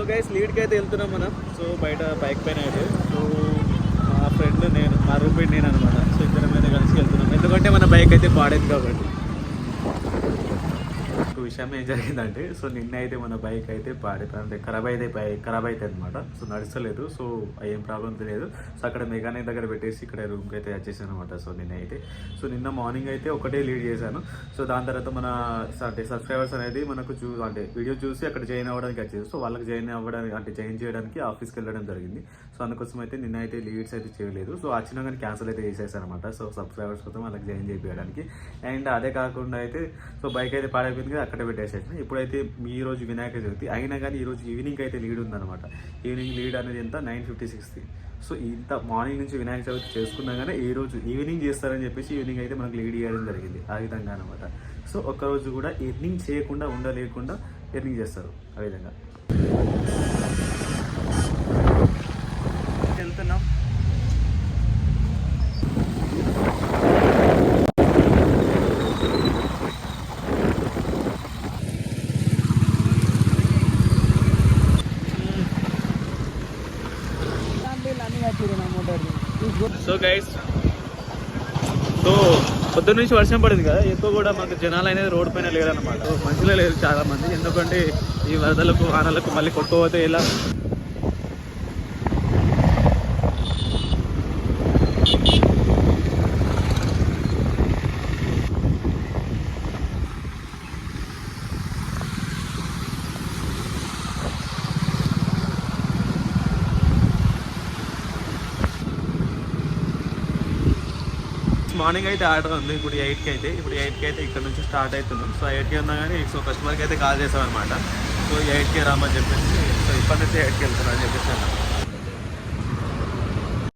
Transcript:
So guys లీడ్కి అయితే వెళ్తున్నాం మనం. సో బయట బైక్ పైన అయితే. సో మా ఫ్రెండ్ నేను మా రూమ్మేట్ నేను అనమాట సో ఇద్దరం అయితే కలిసి వెళ్తున్నాం. ఎందుకంటే మన బైక్ అయితే పాడేది కాబట్టి. విషయం ఏం జరిగిందంటే సో నిన్న అయితే మన బైక్ అయితే పాడే అంటే ఖరాబ్ అయితే బైక్ ఖరాబ్ అయితే అనమాట సో నడుస్తలేదు. సో ఏం ప్రాబ్లం తెలియదు సో అక్కడ మెకానిక్ దగ్గర పెట్టేసి ఇక్కడ రూమ్కి అయితే వచ్చేసాను అనమాట సో నిన్న అయితే సో నిన్న మార్నింగ్ అయితే ఒకటే లీడ్ చేశాను. సో దాని తర్వాత మన అంటే సబ్స్క్రైబర్స్ అనేది మనకు చూ అంటే వీడియో చూసి అక్కడ జాయిన్ అవ్వడానికి వచ్చేది సో వాళ్ళకి జాయిన్ అవ్వడానికి అంటే జాయిన్ చేయడానికి ఆఫీస్కి వెళ్ళడం జరిగింది. సో అందుకోసం అయితే నిన్న అయితే లీడ్స్ అయితే చేయలేదు. సో వచ్చినా కానీ క్యాన్సిల్ అయితే చేసేసాను అనమాట సో సబ్స్క్రైబర్స్ కోసం వాళ్ళకి జాయిన్ చేయడానికి అండ్ అదే కాకుండా అయితే సో బైక్ అయితే పాడైపోయింది అక్కడ అక్కడ పెట్టేసేసిన. ఇప్పుడైతే ఈ రోజు వినాయక చవితి అయినా కానీ ఈరోజు ఈవినింగ్ అయితే లీడ్ ఉందన్నమాట. ఈవినింగ్ లీడ్ అనేది ఎంత? నైన్ ఫిఫ్టీ సిక్స్టీ సో ఇంత మార్నింగ్ నుంచి వినాయక చవితి చేసుకున్నా కానీ ఈ రోజు ఈవినింగ్ చేస్తారని చెప్పేసి ఈవినింగ్ అయితే మనకు లీడ్ ఇవ్వడం జరిగింది. ఆ విధంగా అనమాట సో ఒక్కరోజు కూడా ఎర్నింగ్ చేయకుండా ఉండలేకుండా ఎర్నింగ్ చేస్తారు. ఆ విధంగా వెళ్తున్నాం సో గైస్ సో పొద్దున్న నుంచి వర్షం పడింది కదా ఎక్కువ కూడా మాకు జనాలు అనేది రోడ్ పైన లేరన్నమాట. మంచిగా మనుషులే లేరు చాలా మంది. ఎందుకంటే ఈ వరదలకు వానలకు మళ్ళీ కొట్టుకుపోతే ఇలా మార్నింగ్ అయితే ఆర్డర్ ఉంది. ఇప్పుడు ఎయిట్కి అయితే. ఇప్పుడు ఎయిట్కి అయితే ఇక్కడ నుంచి స్టార్ట్ అవుతున్నాం సో ఎయిట్కి ఉన్నా కానీ సో కస్టమర్కి అయితే కాల్ చేసాం అనమాట సో ఎయిట్కి రామని చెప్పేసి సో ఇప్పటి నుంచి ఎయిట్కి వెళ్తున్నా అని చెప్పేసి అన్నా